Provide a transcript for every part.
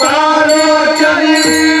तारोचनी सुख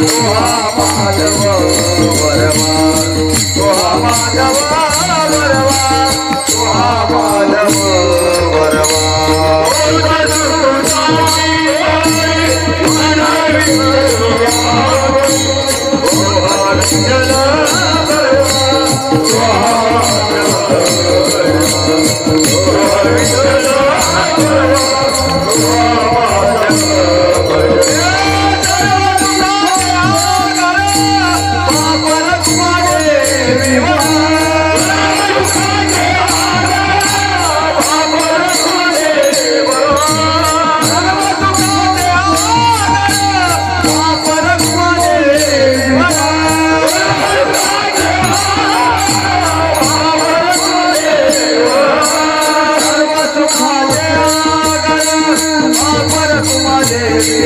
Yeah. देवी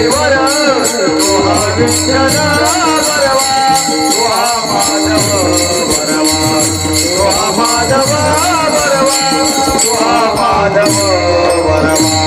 वर तुहा विठ्ठल परवा तुहा மாதவோ வரமா